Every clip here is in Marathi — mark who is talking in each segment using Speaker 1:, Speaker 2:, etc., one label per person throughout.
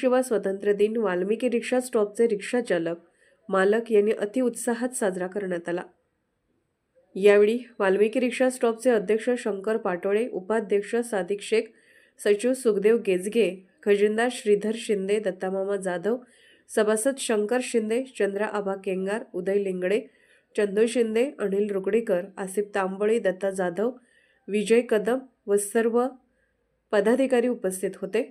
Speaker 1: शिवा स्वातंत्र्य दिन वाल्मिकी रिक्षा स्टॉपचे रिक्षा चालक मालक यांनी अतिउत्साहात साजरा करण्यात आला. यावेळी वाल्मिकी रिक्षा स्टॉपचे अध्यक्ष शंकर पाटोळे उपाध्यक्ष सादिक शेख सचिव सुखदेव गेजगे खजिनदार श्रीधर शिंदे दत्तामामा जाधव सभासद शंकर शिंदे चंद्रा आबा केंगार उदय लिंगडे चंदू शिंदे अनिल रुकडीकर आसिफ तांबळे दत्ता जाधव विजय कदम व सर्व पदाधिकारी उपस्थित होते.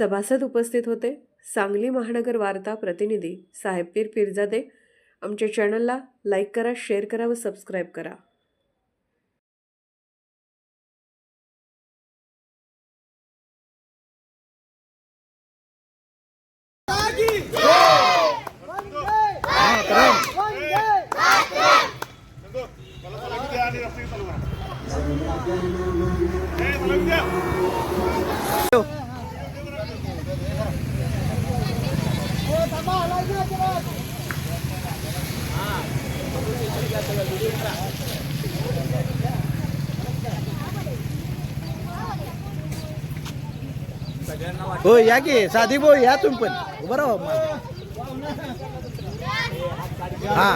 Speaker 1: सभासद उपस्थित होते. सांगली महानगर वार्ता प्रतिनिधी साहेबपीर पिरजादे. आमच्या चॅनलला लाईक करा शेअर करा व सबस्क्राईब करा.
Speaker 2: हो या की. साधी भाऊ या तुम्ही पण. उभं राहा मग. हा.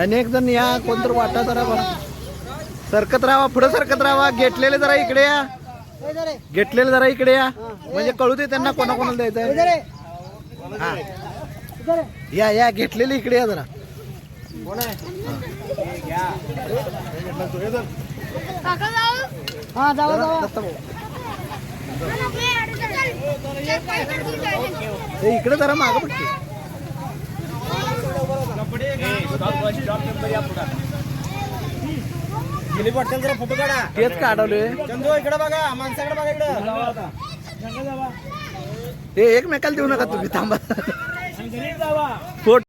Speaker 2: आणि एक जण या कोणतर वाटा जरा बरं सरकत राहा पुढे सरकत राहा घेतलेले जरा इकडे या. घेतलेले जरा इकडे या. म्हणजे कळू दे त्यांना कोणा कोणाला द्यायचं हा. या या घेतलेले इकडे या जरा.
Speaker 3: हा. जावा जावा
Speaker 2: दत्ता भाऊ.
Speaker 3: हा
Speaker 2: इकडे जरा मागं बघते
Speaker 4: गेली पटकन जरा फोटो काढा
Speaker 2: तेच काढवलोय.
Speaker 4: चंदू इकडे बघा माणसाकडे बघा इकडे
Speaker 2: ते एकमेकाला देऊ नका तुम्ही थांबा. फोट